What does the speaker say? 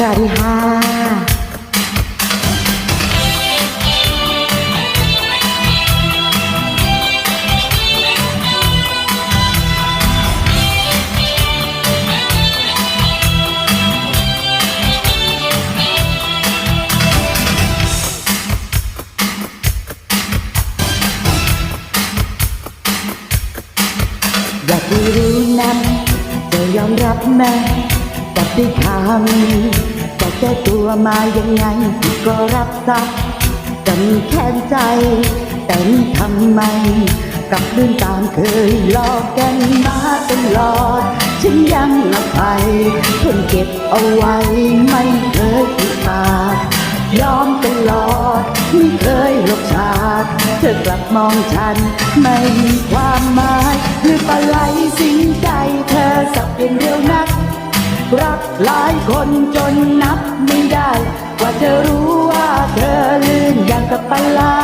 สวัสดีค่ะ อยากให้รู้นะจะยอมรับแม่ กับที่ทำจะแก้ตัวมายังไงก็รับซับจะมีแค้นใจ แต่นี่ทำไม กับเดินตามเคยหลอกกันมาตลอด ฉันยังละไปทนเก็บเอาไว้ไม่เคยติดตากยอมตลอดไม่เคยหลบฉากเธอกลับมองฉัน ไม่มีความหมายหรือปลาไหลสิงใจเธอสักเป็นเดียน รักหลายคนจนนับไม่ได้ กว่าเธอรู้ว่าเธอลื่นอย่างกับปลา